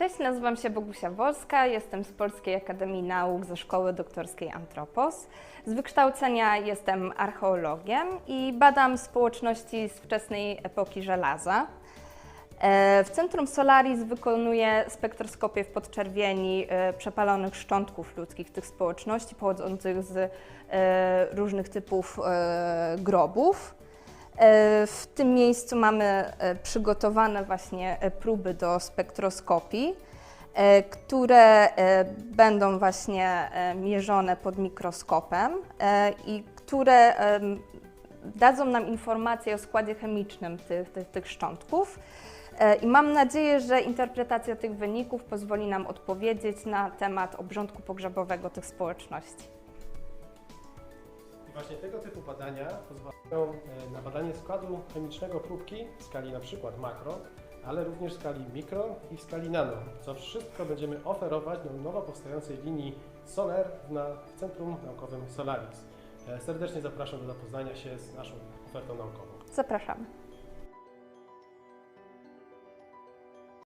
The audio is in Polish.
Cześć, nazywam się Bogusia Wolska, jestem z Polskiej Akademii Nauk ze Szkoły Doktorskiej Antropos. Z wykształcenia jestem archeologiem i badam społeczności z wczesnej epoki żelaza. E, W Centrum Solaris wykonuję spektroskopię w podczerwieni e, przepalonych szczątków ludzkich tych społeczności pochodzących z e, różnych typów grobów. E, W tym miejscu mamy e, przygotowane właśnie e, próby do spektroskopii, które będą właśnie mierzone pod mikroskopem i które dadzą nam informacje o składzie chemicznym tych, tych, tych szczątków. I mam nadzieję, że interpretacja tych wyników pozwoli nam odpowiedzieć na temat obrządku pogrzebowego tych społeczności. Właśnie tego typu badania pozwalają e, na badanie składu chemicznego próbki w skali na przykład makro, ale również w skali mikro i w skali nano, co wszystko będziemy oferować na nowo powstającej linii SOLER na Centrum Naukowym Solaris. E, Serdecznie zapraszam do zapoznania się z naszą ofertą naukową. Zapraszamy.